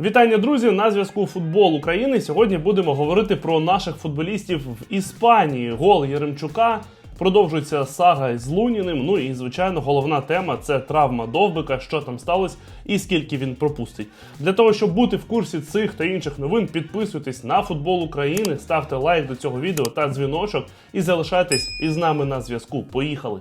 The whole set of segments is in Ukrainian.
Вітання, друзі! На зв'язку футбол України. Сьогодні будемо говорити про наших футболістів в Іспанії. Гол Єремчука. Продовжується сага з Луніним. Ну і звичайно, головна тема це травма довбика, що там сталося і скільки він пропустить. Для того, щоб бути в курсі цих та інших новин, підписуйтесь на футбол України, ставте лайк до цього відео та дзвіночок і залишайтесь із нами на зв'язку. Поїхали!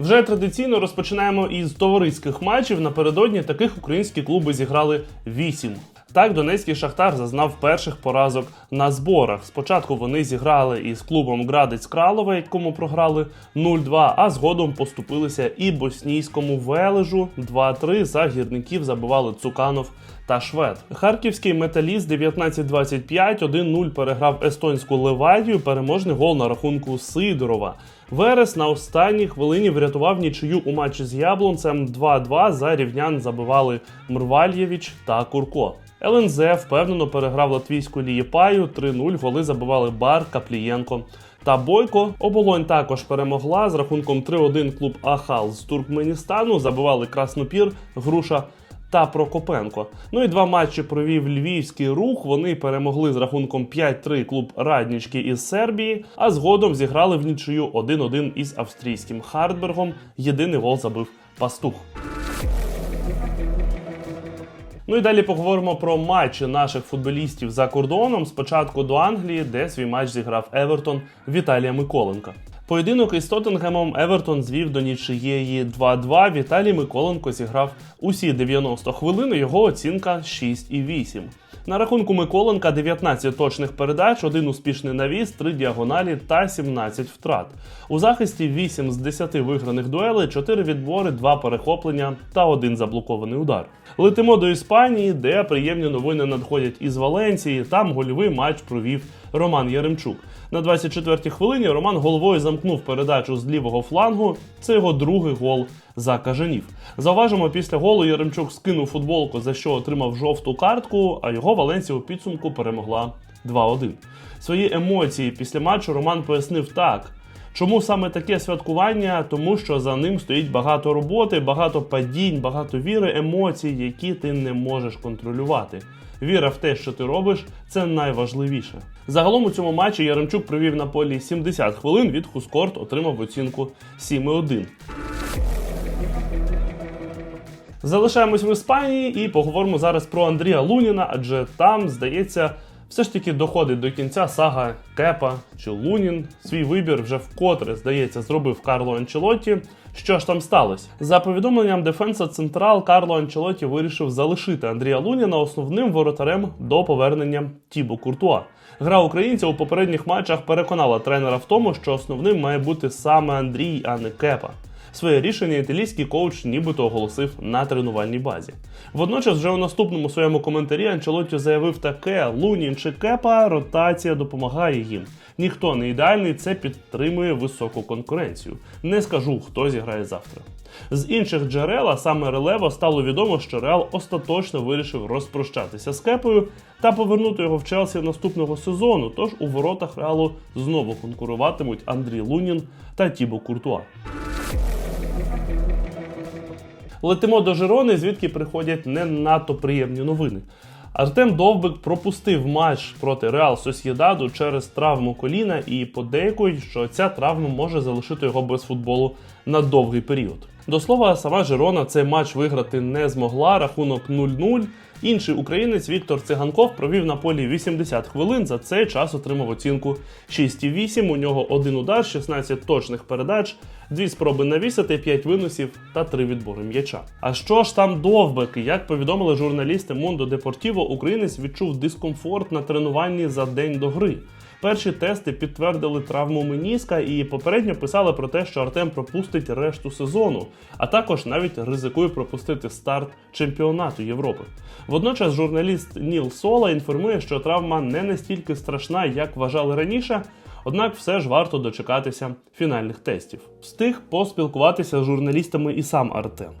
Вже традиційно розпочинаємо із товариських матчів. Напередодні таких українські клуби зіграли вісім. Так, донецький шахтар зазнав перших поразок на зборах. Спочатку вони зіграли із клубом Градець Кралове, якому програли 0-2, а згодом поступилися і боснійському вележу 2-3. За гірників забивали Цуканов та Швед. Харківський металіст 19-25 1-0 переграв естонську Левадію. Переможний гол на рахунку Сидорова. Верес на останній хвилині врятував нічию у матчі з Яблонцем 2-2. За рівнян забивали Мрвальєвич та Курко. ЛНЗ впевнено переграв латвійську Лієпаю 3-0. Голи забивали Бар, Каплієнко та Бойко. Оболонь також перемогла з рахунком 3-1 клуб Ахал з Туркменістану. Забивали Краснопір, Груша та Прокопенко. Ну і два матчі провів львівський рух. Вони перемогли з рахунком 5-3 клуб Раднічки із Сербії, а згодом зіграли в нічию 1-1 із австрійським Хартбергом. Єдиний гол забив пастух. Ну і далі поговоримо про матчі наших футболістів за кордоном. Спочатку до Англії, де свій матч зіграв Евертон Віталія Миколенка. Поєдинок із Тоттенгемом Евертон звів до нічиєї 2-2. Віталій Миколенко зіграв усі 90 хвилин. Його оцінка 6,8. На рахунку Миколенка 19 точних передач, один успішний навіс, 3 діагоналі та 17 втрат. У захисті 8 з 10 виграних дуелей, 4 відбори, 2 перехоплення та 1 заблокований удар. Летимо до Іспанії, де приємні новини надходять із Валенції. Там гольовий матч провів Роман Яремчук. На 24-й хвилині Роман головою замкнув передачу з лівого флангу. Це його другий гол за кажанів. Заважимо, після голу Яремчук скинув футболку, за що отримав жовту картку, а його Валенсія у підсумку перемогла 2-1. Свої емоції після матчу Роман пояснив так. Чому саме таке святкування? Тому що за ним стоїть багато роботи, багато падінь, багато віри, емоцій, які ти не можеш контролювати. Віра в те, що ти робиш, це найважливіше. Загалом у цьому матчі Яремчук провів на полі 70 хвилин. Від Хускорт отримав оцінку 7,1. Залишаємось в Іспанії і поговоримо зараз про Андрія Луніна, адже там, здається, все ж таки доходить до кінця сага Кепа чи Лунін. Свій вибір вже вкотре, здається, зробив Карло Анчелотті. Що ж там сталося? За повідомленням Дефенса Централ, Карло Анчелотті вирішив залишити Андрія Луніна основним воротарем до повернення Тібо Куртуа. Гра українця у попередніх матчах переконала тренера в тому, що основним має бути саме Андрій, а не Кепа. Своє рішення італійський коуч нібито оголосив на тренувальній базі. Водночас, вже у наступному своєму коментарі Анчелотті заявив таке: Лунін чи Кепа ротація допомагає їм. Ніхто не ідеальний, це підтримує високу конкуренцію. Не скажу, хто зіграє завтра. З інших джерел, а саме Релево, стало відомо, що Реал остаточно вирішив розпрощатися з Кепою та повернути його в Челсі наступного сезону. Тож у воротах Реалу знову конкуруватимуть Андрій Лунін та Тібо Куртуа. Летимо до Жирони, звідки приходять не надто приємні новини. Артем Довбик пропустив матч проти Реал Сосєдаду через травму коліна і подейкують, що ця травма може залишити його без футболу на довгий період. До слова, сама Жирона цей матч виграти не змогла. Рахунок 0-0. Інший українець Віктор Циганков провів на полі 80 хвилин. За цей час отримав оцінку 6,8. У нього один удар, 16 точних передач, дві спроби навісити, 5 виносів та 3 відбори м'яча. А що ж там довбики? Як повідомили журналісти Мондо Депортіво, українець відчув дискомфорт на тренуванні за день до гри. Перші тести підтвердили травму меніска і попередньо писали про те, що Артем пропустить решту сезону, а також навіть ризикує пропустити старт чемпіонату Європи. Водночас журналіст Ніл Сола інформує, що травма не настільки страшна, як вважали раніше. Однак все ж варто дочекатися фінальних тестів. Встиг поспілкуватися з журналістами і сам Артем.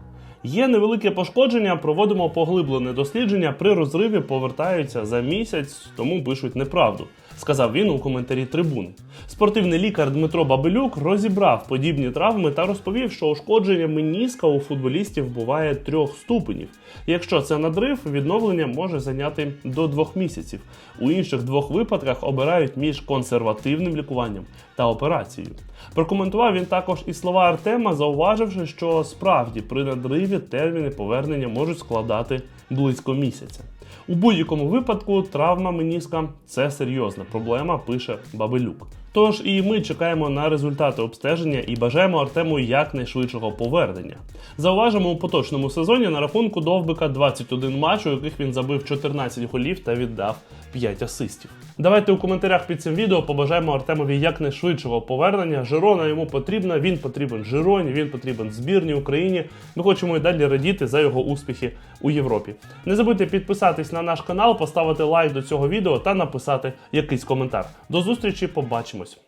Є невелике пошкодження, проводимо поглиблене дослідження. При розриві повертаються за місяць, тому пишуть неправду. Сказав він у коментарі трибуни. Спортивний лікар Дмитро Бабелюк розібрав подібні травми та розповів, що ушкодження меніска у футболістів буває трьох ступенів. Якщо це надрив, відновлення може зайняти до двох місяців. У інших двох випадках обирають між консервативним лікуванням та операцією. Прокоментував він також і слова Артема, зауваживши, що справді при надриві терміни повернення можуть складати близько місяця. У будь-якому випадку травма меніска це серйозна проблема, пише Бабелюк. Тож і ми чекаємо на результати обстеження і бажаємо Артему якнайшвидшого повернення. Зауважимо у поточному сезоні на рахунку Довбика 21 матч, у яких він забив 14 голів та віддав 5 асистів. Давайте у коментарях під цим відео побажаємо Артемові якнайшвидшого повернення. Жирона йому потрібна, він потрібен Жироні, він потрібен збірній Україні. Ми хочемо і далі радіти за його успіхи у Європі. Не забудьте підписатись на наш канал, поставити лайк до цього відео та написати якийсь коментар. До зустрічі, побачимось!